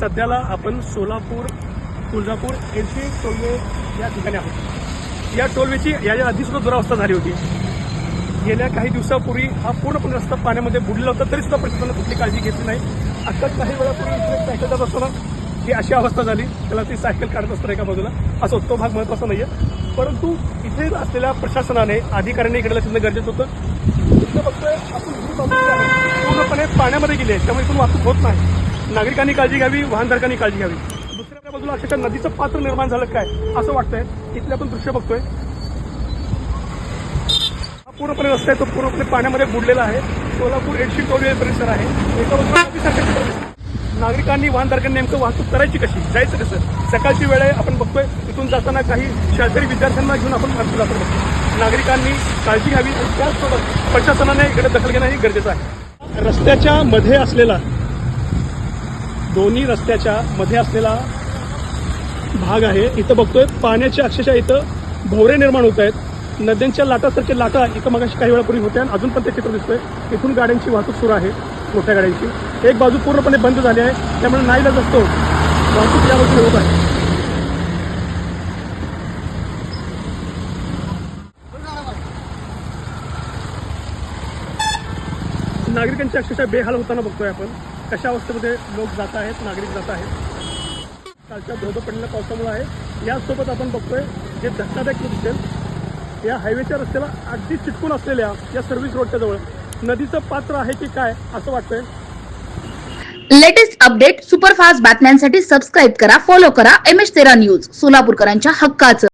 सध्याला आपण सोलापूर तुळजापूर यांची टोलवे या ठिकाणी आहोत. या टोलवेची याच्या आधीसुद्धा दुरावस्था झाली होती. गेल्या काही दिवसापूर्वी हा पूर्णपणे रस्ता पाण्यामध्ये बुडलेला होता तरी सुद्धा प्रशासनानं कुठली काळजी घेतली नाही. आत्ताच काही वेळापूर्वी सायकल जात असताना ही अशी अवस्था झाली. त्याला ती सायकल काढत असताना एका बाजूला. असो तो भाग महत्त्वाचा आहे परंतु इथे असलेल्या प्रशासनाने अधिकाऱ्यांनी इकडे लक्ष देणं गरजेचं होतं. फक्त आपण पूर्णपणे पाण्यामध्ये गेले आहे त्यामुळे इथून वाहतूक होत नाही. नागरिकांनी काळजी घ्यावी वाहनधारकांनी काळजी घ्यावी. दुसऱ्या बाजूला अक्षरशः नदीचं पात्र निर्माण झालं काय असं वाटतंय. इथले आपण दृश्य बघतोय. हा पूर्णपणे रस्ता आहे तो पूर्णपणे पाण्यामध्ये बुडलेला आहे. सोलापूर एडशी टोल परिसर आहे. एका बाजूला नागरिकांनी वाहनधारकांनी नेमकं वाहतूक करायची कशी जायचं कसं? सकाळची वेळ आहे आपण बघतोय. इथून जाताना काही शाळकरी विद्यार्थ्यांना घेऊन आपण जातो बघतो नागरिकांनी काळजी घ्यावी आणि त्याचसोबत प्रशासनाने इकडे दखल घेणं हे गरजेचं आहे. रस्त्याच्या मध्ये असलेला दोन्ही रस्त्याच्या मध्ये असलेला भाग आहे. इथं बघतोय पाण्याच्या अक्षरशः इथं भोवरे निर्माण होत आहेत. नद्यांच्या लाटासारखे लाटा इथं मगाशी काही वेळापूर्वी होत्या आणि अजून पण ते चित्र दिसतोय. इथून गाड्यांची वाहतूक सुरू आहे मोठ्या गाड्यांची. एक बाजू पूर्णपणे बंद झाली आहे. त्यामुळे नाईलाज असतो. वाहतूक या बाजूने होत आहे. नागरिकांची अक्षरशः बेहाल होताना बघतोय आपण. कशा अवस्थेमध्ये लोक जात आहेत नागरिक जात आहेत? कालच्या धोधो पडलेल्या पावसामुळे आहे. यासोबत आपण बघतोय जे धक्कादायक दिसेल. या हायवेच्या रस्त्याला अगदी चिटकून असलेल्या या सर्व्हिस रोडच्या जवळ नदीचं पात्र आहे की काय असं वाटतंय? लेटेस्ट अपडेट सुपरफास्ट बातम्यांसाठी सबस्क्राईब करा फॉलो करा एम एच तेरा न्यूज सोलापूरकरांच्या हक्काचं.